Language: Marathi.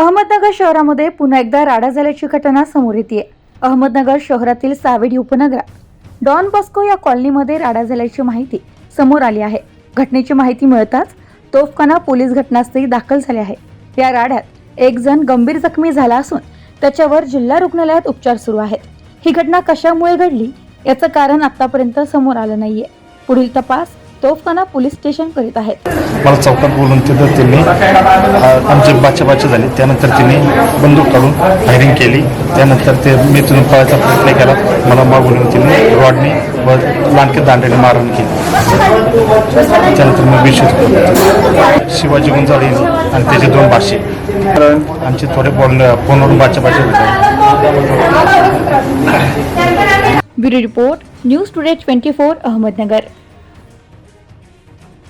अहमदनगर शहरामध्ये पुन्हा एकदा राडा झाल्याची घटना समोर येते अहमदनगर शहरातील सावेडी उपनगरात डॉन बॉस्को या कॉलनीमध्ये राडा झाल्याची माहिती समोर आली आहे. घटनेची माहिती मिळताच तोफखाना पोलीस घटनास्थळी दाखल झाले आहे. या राड्यात एक जण गंभीर जखमी झाला असून त्याच्यावर जिल्हा रुग्णालयात उपचार सुरू आहेत. ही घटना कशामुळे घडली याचं कारण आतापर्यंत समोर आलं नाहीये. पुढील तपास तोफखाना पोलीस स्टेशन करीत आहेत. मला चौकात बोलून तिथं त्यांनी आमचे बाचे बाचे झाले. त्यानंतर त्यांनी बंदूक काढून फायरिंग केली. त्यानंतर ते मी तिथून पळायचा प्रयत्न केला. मला मागून त्यांनी रॉडनी व लांडके दांड्याने मारहाण केली. त्यानंतर मी विशेष शिवाजी गुंजाळे आणि त्याचे दोन भाषे आमचे थोडे बोलले फोनवरून बाचे बाचे होते. Bureau report news today twenty four Ahmednagar.